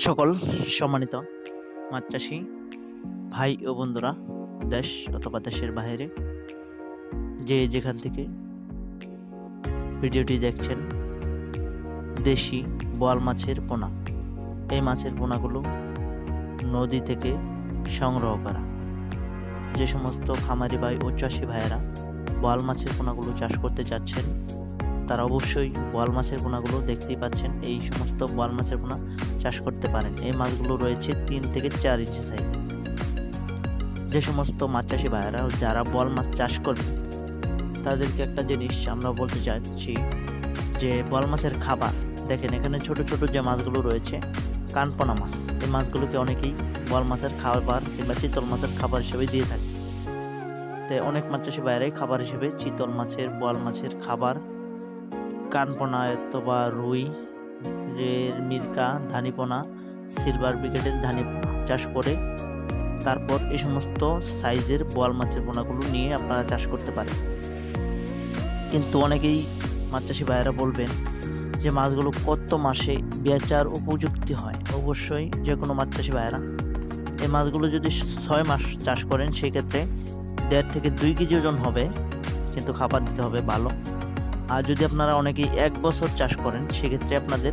সকল সম্মানিত মাছ চাষি, ভাই ও বন্ধুরা, দেশ অথবা দেশের বাইরে, যে যেখান থেকে ভিডিওটি দেখছেন, দেশি বোয়াল মাছের পোনা। এই মাছের পোনাগুলো নদী থেকে সংগ্রহ করা। যে সমস্ত খামারি ভাই ও চাষি ভাইয়েরা বোয়াল মাছের পোনাগুলো চাষ করতে চাচ্ছেন তারা অবশ্যই বোয়াল মাছের পোনাগুলো দেখতেই পাচ্ছেন। এই সমস্ত বোয়াল মাছের পোনা চাষ করতে পারেন। এই মাছগুলো রয়েছে তিন থেকে চার ইঞ্চি সাইজের যে সমস্ত মাছ চাষি ভাইয়েরা যারা বল মাছ চাষ করবে তাদেরকে একটা জিনিস আমরা বলতে চাচ্ছি যে বল মাছের খাবার, দেখেন এখানে ছোট ছোট যে মাছগুলো রয়েছে, কানপনা মাছ, এই মাছগুলোকে অনেকেই বল মাছের খাবার কিংবা চিতল মাছের খাবার হিসেবে দিয়ে থাকে। তাই অনেক মাছ চাষি বাইরেই খাবার হিসেবে চিতল মাছের বল মাছের খাবার কানপনা অথবা রুই রের মির্কা, ধানিপোনা, সিলভার ব্রিগেডের ধানি চাষ করে তারপর এই সমস্ত সাইজের বোয়াল মাছের পোনাগুলো নিয়ে আপনারা চাষ করতে পারেন। কিন্তু অনেকেই মাছ চাষি ভাইয়েরা বলবেন যে মাছগুলো কত মাসে বেচার উপযুক্তি হয়? অবশ্যই যে কোনো মাছ চাষি ভাইয়েরা। এই মাছগুলো যদি ছয় মাস চাষ করেন, সেক্ষেত্রে দেড় থেকে দুই কেজি ওজন হবে, কিন্তু খাবার দিতে হবে ভালো। আর যদি আপনারা অনেকেই এক বছর চাষ করেন, সেক্ষেত্রে আপনাদের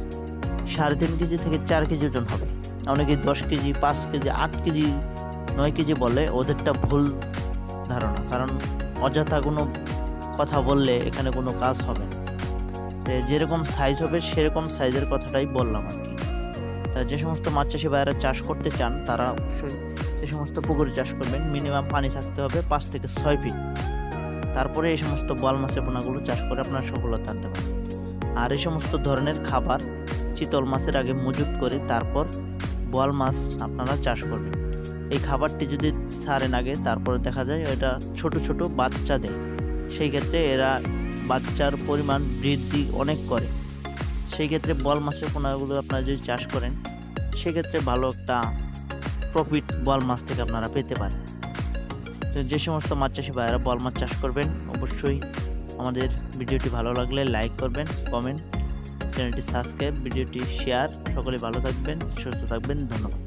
সাড়ে তিন কেজি থেকে চার কেজি ওজন হবে। অনেকে দশ কেজি, পাঁচ কেজি, আট কেজি, নয় কেজি বলে ওদেরটা ভুল ধারণা। কারণ অযথা কোনো কথা বললে এখানে কোনো কাজ হবে না। যেরকম সাইজ হবে, সেরকম সাইজের কথাটাই বললাম আর কি। তা যে সমস্ত মাছ চাষি ভাইয়েরা চাষ করতে চান, তারা অবশ্যই সে সমস্ত পুকুরে চাষ করবেন মিনিমাম পানি থাকতে হবে পাঁচ থেকে ছয় ফিট তারপরে এই সমস্ত বল মাছের পোনাগুলো চাষ করে আপনার সফলতা আনতে পারেন। আর এই সমস্ত ধরনের খাবার চিতল মাছের আগে মজুত করে তারপর বোয়াল মাছ আপনারা চাষ করবেন। এই খাবারটি যদি ছাড়েন আগে, তারপরে দেখা যায় এটা ছোট ছোট বাচ্চা দেয়। সেই ক্ষেত্রে এরা বাচ্চার পরিমাণ বৃদ্ধি অনেক করে। সেই ক্ষেত্রে বল মাছের পোনাগুলো আপনারা যদি চাষ করেন, সেক্ষেত্রে ভালো একটা প্রফিট বল মাছ থেকে আপনারা পেতে পারেন। তো যে সমস্ত মাছ চাষি ভাইয়েরা বল মাছ চাষ করবেন, অবশ্যই আমাদের ভিডিওটি ভালো লাগলে লাইক করবেন কমেন্ট চ্যানেলটি সাবস্ক্রাইব ভিডিওটি শেয়ার সকলে ভালো থাকবেন, সুস্থ থাকবেন, ধন্যবাদ।